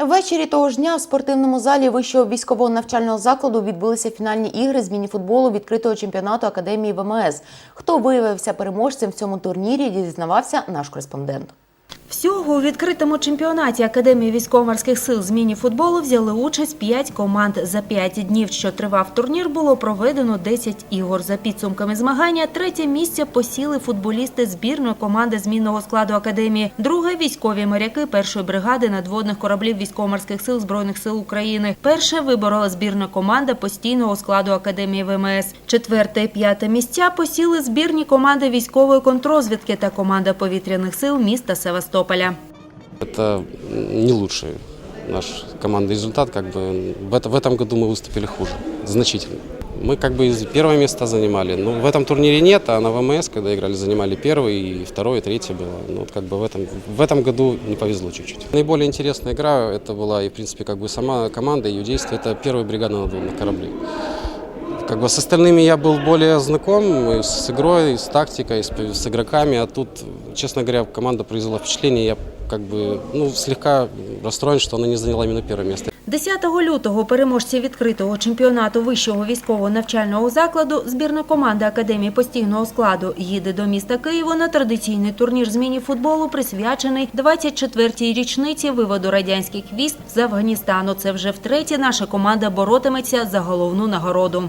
Ввечері того ж дня в спортивному залі вищого військового навчального закладу відбулися фінальні ігри з мініфутболу відкритого чемпіонату академії ВМС. Хто виявився переможцем в цьому турнірі, дізнавався наш кореспондент. Всього у відкритому чемпіонаті Академії військово-морських сил з міні-футболу взяли участь 5 команд. За 5 днів, що тривав турнір, було проведено 10 ігор. За підсумками змагання, третє місце посіли футболісти збірної команди змінного складу Академії. Друге – військові моряки першої бригади надводних кораблів військово-морських сил Збройних сил України. Перше виборола збірна команда постійного складу Академії ВМС. Четверте і п'яте місця посіли збірні команди військової контрозвідки та команда повітряних сил міста Севастополя. Это не лучший наш командный результат. Как бы в, это- в этом году мы выступили хуже, значительно. Мы как бы из- первое место занимали. Но в этом турнире нет, а на ВМС, когда играли, занимали первый, и второй, и третий было. Ну, вот как бы в этом, в этом году не повезло чуть-чуть. Наиболее интересная игра это была, и в принципе как бы сама команда, ее действия, это первая бригада надводных кораблей. Как бы с остальными я был более знаком и с игрой, и с тактикой, и с, с игроками, а тут, честно говоря, команда произвела впечатление, я как бы ну, слегка расстроен, что она не заняла именно первое место. 10 лютого переможці відкритого чемпіонату вищого військового навчального закладу збірна команда Академії постійного складу їде до міста Києва на традиційний турнір з міні-футболу, присвячений 24-й річниці виводу радянських військ з Афганістану. Це вже втретє наша команда боротиметься за головну нагороду.